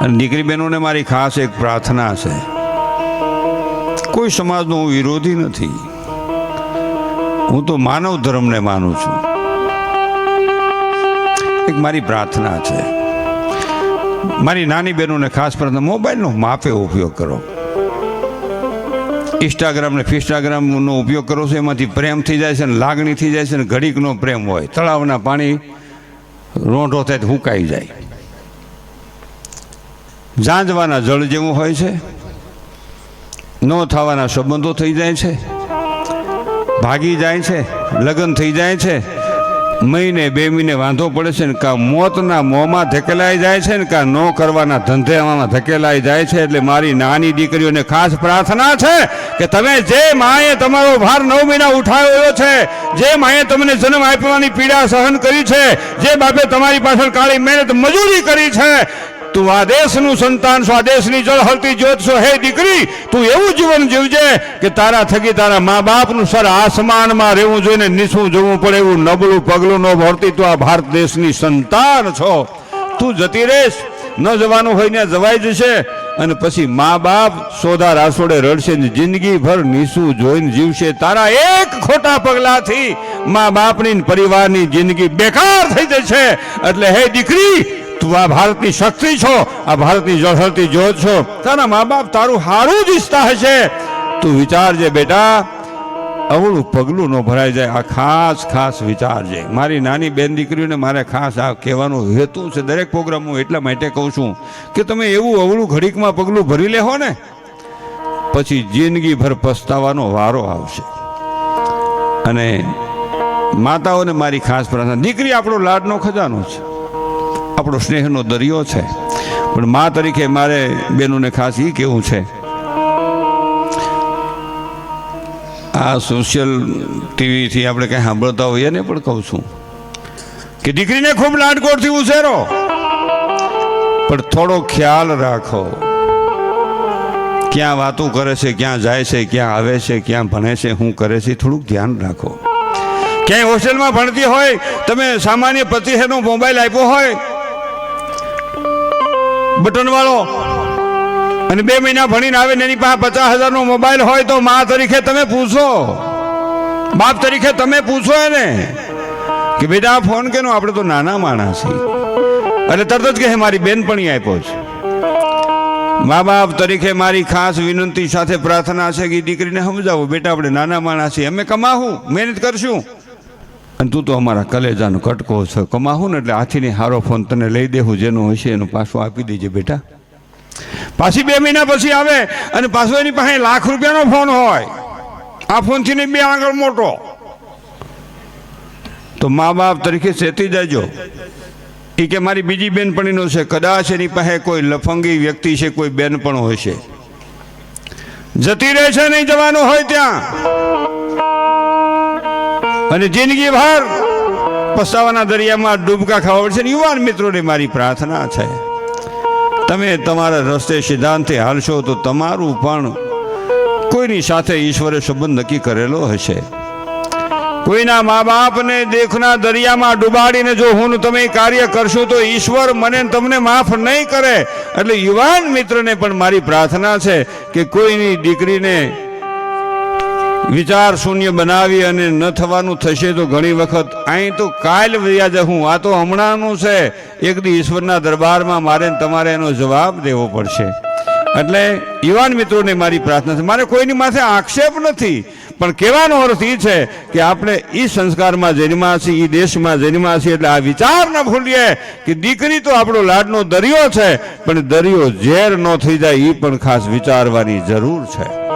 અને દીકરી બહેનોને મારી ખાસ એક પ્રાર્થના છે. કોઈ સમાજનો હું વિરોધી નથી. હું તો માનવ ધર્મને માનું છું. એક મારી પ્રાર્થના છે. મારી નાની બહેનોને ખાસ પ્રાર્થના, મોબાઈલનો માપે ઉપયોગ કરો. ઇન્સ્ટાગ્રામ ને ફિસ્ટાગ્રામનો ઉપયોગ કરો છો, એમાંથી પ્રેમ થઈ જાય છે ને લાગણી થઈ જાય છે ને ઘડીકનો પ્રેમ હોય. તળાવના પાણી રોંઢો થાય હુકાઈ જાય. ઝાંઝવાના જળ જેવું હોય છે? ન થવાના સંબંધો થઈ જાય છે? ભાગી જાય છે? લગ્ન થઈ જાય છે? મહિને બે મહિને વાંધો પડે છે ને કાં મોતના મોંમાં ધકેલાઈ જાય છે ને કાં ન કરવાના ધંધેમાં ધકેલાઈ જાય છે એટલે મારી નાની દીકરીઓને ખાસ પ્રાર્થના છે કે તમે જે માએ તમારો ભાર નવ મહિના ઉઠાવ્યો છે, જે માએ તમને જન્મ આપવાની પીડા સહન કરી છે, જે બાપે તમારી પાછળ કાળી મહેનત મજૂરી કરી છે તું આ દેશનું સંતાન છો, આ દેશની જળ હલતી જ્યોત છો, હે દીકરી, તું એવું જીવન જીવજે કે તારા થકી તારા મા બાપનું સર આસમાનમાં રહેવું જોઈને નીચું જવું પડે એવું નબળું પગલું ન ભરતી તું આ ભારત દેશની સંતાન છો. તું જતી રહેશ, ન જવાનું હોય ને જવાઈ જશે અને પછી મા બાપ સોદા રાસોડે રડશે ને જિંદગીભર નીસું જોઈને જીવશે. તારા એક ખોટા પગલાથી મા બાપની પરિવારની જિંદગી બેકાર થઈ જશે. એટલે હે દીકરી તું આ ભારતની શક્તિ છો, આ ભારતની જળહળતી જ્યોત છો. તારા મા બાપ તારું હારું જ ઈચ્છતા હશે. તું વિચારજે બેટા, અવળું પગલું ન ભરાઈ જાય, આ ખાસ ખાસ વિચારજે. મારી નાની બેન દીકરીઓને મારે ખાસ આ કહેવાનો હેતુ છે, દરેક પ્રોગ્રામ હું એટલા માટે કહું છું કે તમે એવું અવળું ઘડીકમાં પગલું ભરી લેહો ને, પછી જિંદગીભર પસ્તાવાનો વારો આવશે. અને માતાઓને મારી ખાસ પ્રાર્થના, દીકરી આપણો લાડનો ખજાનો છે. આપણો સ્નેહનો દરિયો છે. પણ મા તરીકે મારે બેનોને ખાસ એ કહેવું છે. આ સોશિયલ ટીવીથી આપણે કંઈ સાંભળતા હોઈએ ને પણ કહું છું. કે દીકરીને ખૂબ લાડકોડથી ઉછેરો. પણ થોડો ખ્યાલ રાખો. ક્યાં વાતો કરે છે, ક્યાં જાય છે, ક્યાં આવે છે, ક્યાં ભણે છે, શું કરે છે થોડુંક ધ્યાન રાખો. ક્યાંય હોસ્ટેલમાં ભણતી હોય, તમે સામાન્ય પતિહેનો મોબાઈલ આપ્યો હોય બટન વાળો. અને બે મહિના ભણીને આવે ને એની પાસે પચાસ હજારનો મોબાઈલ હોય તો મા તરીકે તમે પૂછો. બાપ તરીકે તમે પૂછો એને કે બેટા આ ફોન કેનો? આપણે તો નાના માણસ એટલે તરત જ કહે, મારી બેનપણી આપ્યો છે. મા બાપ તરીકે મારી ખાસ વિનંતી સાથે પ્રાર્થના છે કે દીકરીને સમજાવો. બેટા, આપણે નાના માણસ છીએ. અમે કમાવું મહેનત કરશું. અને તું તો અમારા કલેજાનો કટકો છે. કમાવું ને એટલે હાથીને હારો ફોન તને લઈ દેવું જેનો હશે એનું પાછું આપી દેજે બેટા. પાછી બે મહિના પછી આવે અને પાછો એની પાસે લાખ રૂપિયાનો ફોન હોય. આ ફોનથી ને બે આગળ મોટો. તો મા બાપ તરીકે સેતી જજો એ કે મારી બીજી બેનપણીનો છે. કદાચ એની પાસે કોઈ લફંગી વ્યક્તિ છે, કોઈ બેનપણો હોય છે જતી રહે છે, નહીં જવાનું હોય ત્યાં. અને જિંદગી ભર પસ્તાવાના દરિયામાં ડૂબકા ખાવા પડશે યુવાન મિત્રોને મારી પ્રાર્થના છે. તમે તમારા રસ્તે સિદ્ધાંતે હાલશો તો તમારું પણ કોઈની સાથે ઈશ્વરે સંબંધ નક્કી કરેલો હશે. કોઈના મા બાપને દેખના દરિયામાં ડુબાડીને જો હું તમે કાર્ય કરશો તો ઈશ્વર મને તમને માફ નહીં કરે. એટલે યુવાન મિત્રને પણ મારી પ્રાર્થના છે કે કોઈની દીકરીને વિચાર શૂન્ય બનાવી અને ન થવાનું થશે તો ઘણી વખત અહીં તો કાલ વ્યાજ હું આ તો હમણાંનું છે. એક દી ઈશ્વરના દરબારમાં મારે તમારે એનો જવાબ દેવો પડશે. એટલે યુવાન મિત્રોને મારી પ્રાર્થના છે. મારે કોઈની માથે આક્ષેપ નથી. પણ કહેવાનો અર્થ એ છે કે આપણે એ સંસ્કારમાં જન્મા છીએ એ દેશમાં જન્મા છીએ એટલે આ વિચાર ન ભૂલીએ કે દીકરી તો આપણો લાડનો દરિયો છે. પણ દરિયો ઝેર ન થઈ જાય એ પણ ખાસ વિચારવાની જરૂર છે.